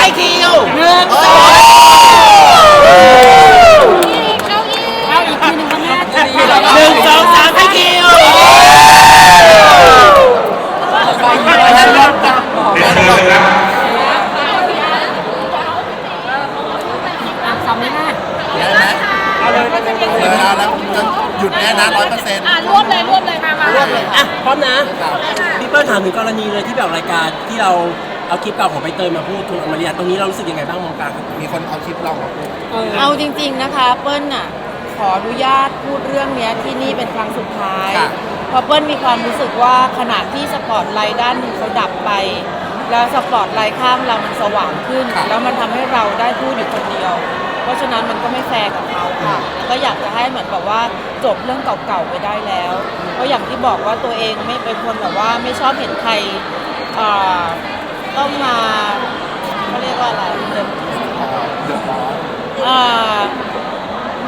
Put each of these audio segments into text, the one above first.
ให้คิวหนึ่งโอ้สองเข้าอีกทีหนึงค่ะแม่จะดีหนึ่งสองสามให้คิวสำเลยนะเดี๋ยวนะเดี๋ยวนะแล้วจะหยุดแน่นะร้อยเปอร์เซ็นต์อะรวบเลยรวบเลยมามารวบเลยอะพร้อมนะพี่เปิ้ลถามถึงกรณีเลยที่แบบรายการที่เรา เอาคลิปเก่าของใบเตยมาพูดคุณอมริยาตรงนี้เรารู้สึกยังไงบ้างมองกลางครับมีคนเอาคลิปเรามาพูดเอาจริง ๆนะคะ เปิ้ลน่ะขออนุญาตพูดเรื่องเนี้ยที่นี่เป็นครั้งสุดท้ายเพราะเปิ้ลมีความรู้สึกว่าขณะที่สปอตไลท์ด้านหนึ่งเขาดับไป แล้วสปอตไลท์ข้างเรามันสว่างขึ้นแล้วมันทำให้เราได้พูดอยู่คนเดียว เพราะฉะนั้นมันก็ไม่แฟร์กับเขาค่ะแล้วก็อยากจะให้เหมือนแบบว่าจบเรื่องเก่าๆไปได้แล้ว เพราะอย่างที่บอกว่าตัวเองไม่เป็นคนแบบว่าไม่ชอบเห็นใครเอ่อ ต้องมาเขาเรียกว่าอะไรเดือดร้อนอ่า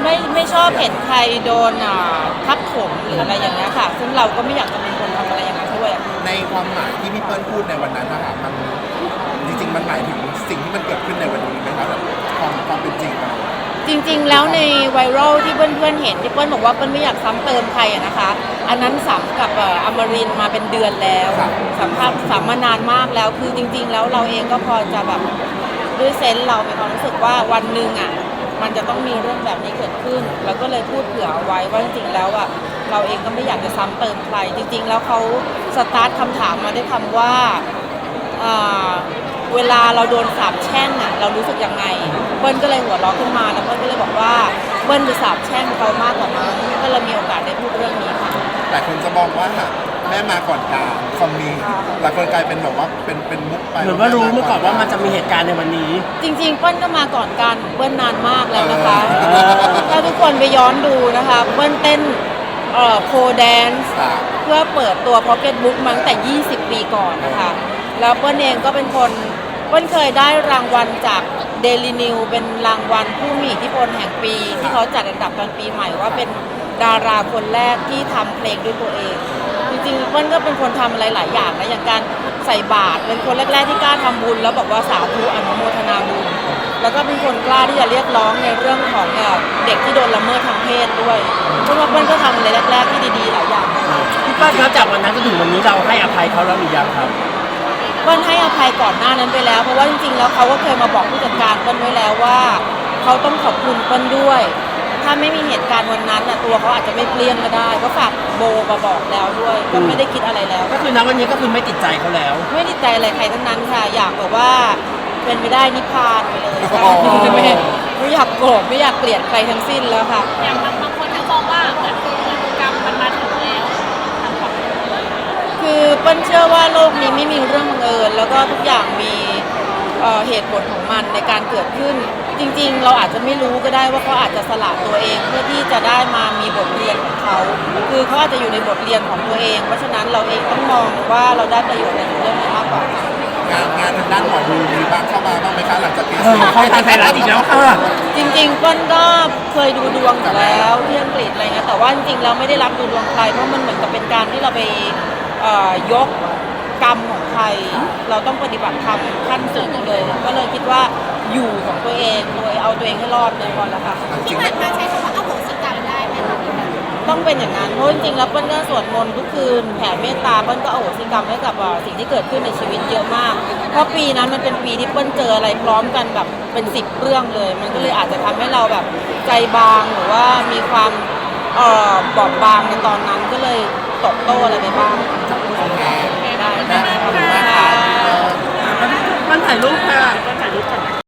ไม่ไม่ชอบเห็นใครโดนอ่าทับถมหรืออะไรอย่างเงี้ยค่ะ ซึ่งเราก็ไม่อยากจะเป็นคนทำอะไรอย่างนั้นด้วยอะในความหมายที่พี่เปิ้ลพูดในวันนั้นนะคะมันจริงๆ มันหมายถึงสิ่งที่มันเกิดขึ้นในวันนี้ไหมครับแบบความความเป็นจริงอะ จริงๆ แล้วในไวรัลที่เพื่อนๆเห็นที่เปิ้ลบอกว่าเปิ้ลไม่อยากซ้ำเติมใครอะนะคะ อันนั้นสัมกับเอ่ออมรินทร์มาเป็นเดือนแล้วสัมภาษณ์สัมมานานมากแล้ว คือจริง ๆ แล้วเราเองก็พอจะแบบด้วยเซนส์เรามีความรู้สึกว่าวันหนึ่งอะมันจะต้องมีเรื่องแบบนี้เกิดขึ้นเราก็เลยพูดเผื่อเอาไว้ว่าจริงๆแล้วอะเราเองก็ไม่อยากจะซ้ำเติมใครจริง ๆ แล้วเขาสตาร์ทคำถามมาด้วยคำว่า อ่า เวลาเราโดนสาบแช่งอะเรารู้สึกยังไงเบิ้ลก็เลยหัวเราะขึ้นมาแล้วเบิ้ลก็เลยบอกว่าเบิ้ลจะสาบแช่งเขามากกว่ามั้งก็เลยมีโอกาสได้พูดเรื่องนี้ค่ะ หลายคนจะมองว่าแม่มาก่อนการคอมมีหลายคนกลายเป็นแบบว่าเป็นเป็นมุกไปเหมือนว่ารู้เมื่อก่อนว่ามันจะมีเหตุการณ์ในวันนี้ จริงๆเปิ้ลก็มาก่อนกันเบิ้ลนานมากแล้วนะคะเออถ้าทุกคนไปย้อนดูนะคะเบิ้ลเต้นเอ่อโคแดนซ์ค่ะเพื่อเปิดตัว Pocket Book มาตั้งแต่ 20 ปีก่อนนะคะ แล้วเปิ้ลเองก็เป็นคน เปิ้ลเคยได้รางวัลจาก Daily New เป็นรางวัลผู้มีอิทธิพลแห่งปี ที่เขาจัดอันดับตอนปีใหม่ว่าเป็นดาราคนแรกที่ทำเพลงด้วยตัวเอง จริงๆเปิ้ลก็เป็นคนทำอะไรหลายอย่างนะอย่างการใส่บาตรเป็นคนแรกๆที่กล้าทำบุญ แล้วบอกว่าสาธุอนุโมทนาบุญ แล้วก็เป็นคนกล้าที่จะเรียกร้องในเรื่องของเอ่อเด็กที่โดนละเมิดทางเพศด้วยเพราะว่าเปิ้ลก็ทำอะไรแรกๆที่ดีๆหลายอย่างพี่เปิ้ลครับจากวันนั้นจนถึงวันนี้เราให้อภัยเขาแล้วหรือยังครับ เปิ้ลให้อภัยก่อนหน้านั้นไปแล้ว เพราะว่าจริงๆแล้วเขาก็เคยมาบอกผู้จัดการเปิ้ลไว้แล้วว่า เขาต้องขอบคุณเปิ้ลด้วย ถ้าไม่มีเหตุการณ์วันนั้นน่ะตัวเขาอาจจะไม่เปลี่ยนก็ได้ ก็ฝากโบมาบอกแล้วด้วย ก็ไม่ได้คิดอะไรแล้ว ก็คือณวันนี้ก็คือไม่ติดใจเขาแล้ว ไม่ติดใจอะไรใครทั้งนั้นค่ะ อยากแบบว่าเป็นไปได้นิพพานไปเลยค่ะโอ้โหไม่ไม่อยากโกรธไม่อยากเกลียดใครทั้งสิ้นแล้วค่ะ อย่างบางบางคนก็มองว่าเหมือนกรรมมันมาถึงแล้วทางฝั่ง คือเปิ้ลเชื่อว่าโลกนี้ไม่มีเรื่องบังเอิญแล้วก็ทุกอย่างมีเอ่อเหตุผลของมันในการเกิดขึ้น จริง ๆ เราอาจจะไม่รู้ก็ได้ว่าเขาอาจจะสละตัวเองเพื่อที่จะได้มามีบทเรียนของเขาคือเขาอาจจะอยู่ในบทเรียนของตัวเอง เพราะฉะนั้นเราเองต้องมองว่าเราได้ประโยชน์ในเรื่องนี้มากกว่าค่ะงานงานทางด้านหมอดูมีบ้างเข้ามาบ้างไหมคะหลังจากที่เออเข้าทางไทยรัฐอีกแล้วค่ะ จริงๆเปิ้ลก็เคยดูดวงอยู่แล้วที่อังกฤษอะไรเงี้ยแต่ว่าจริงๆเราไม่ได้รับดูดวงใครเพราะมันเหมือนกับเป็นการที่เราไป เอ่อยกกรรมของใคร เราต้องปฏิบัติธรรมขั้นสูงเลย ก็เลยคิดว่าอยู่ของตัวเองโดยเอาตัวเองให้รอดเลยพอแล้วค่ะจริงที่ผ่านมาใช้คำว่าอโหสิกรรมได้ไหมคะต้องเป็นอย่างนั้นเพราะจริงๆแล้วเปิ้ลก็สวดมนต์ทุกคืนแผ่เมตตาเปิ้ลก็อโหสิกรรมให้กับเอ่อสิ่งที่เกิดขึ้นในชีวิตเยอะมาก เพราะปีนั้นมันเป็นปีที่เปิ้ลเจออะไรพร้อมกันแบบเป็นสิบเรื่องเลย มันก็เลยอาจจะทำให้เราแบบใจบางหรือว่ามีความเอ่อบอบบางในตอนนั้นก็เลย ตอบโต้อะไรไปบ้างได้ได้ขอบคุณมากค่ะ มันถ่ายรูปค่ะ